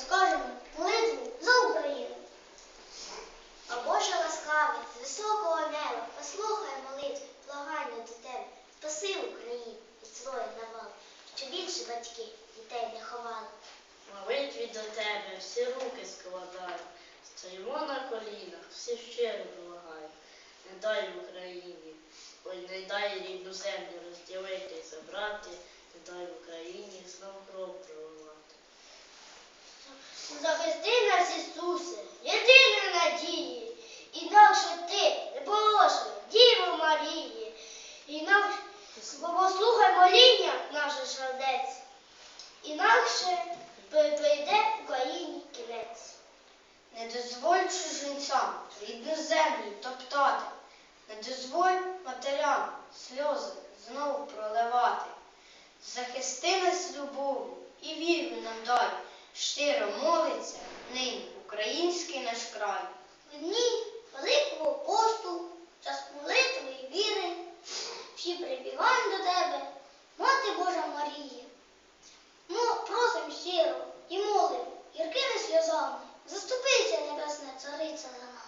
скажемо молитву за Україну. А Боже ласкавий, з високого неба, послухай молитви, благання до тебе. Спаси Україну від своїх навал, щоб більше батьки дітей не ховали. Молитві до тебе всі руки складаю, стоїмо на колінах, всі щиро благаємо. Не дай Україні, ой, не дай рідну землю розділити, забрати, не дай Україні знов кров проливати. Захисти нас, Ісусе, єдиної надії, інакше ти не положи, Діво Марії, інакше послухай моління наше сердець, інакше при- прийде Україні кінець. Не дозволь чужинцям рідну землю топтати, не дозволь матерям сльози знову проливати. Захисти нас любов'ю і віру нам дай, щиро молиться нині український наш край. В дні Великого посту, час молитви і віри, всі прибігаємо до тебе, Мати Божа Марія. Ну, Ми просим щиро і молим гіркими сльозами, заступися, небесна цариця за нас.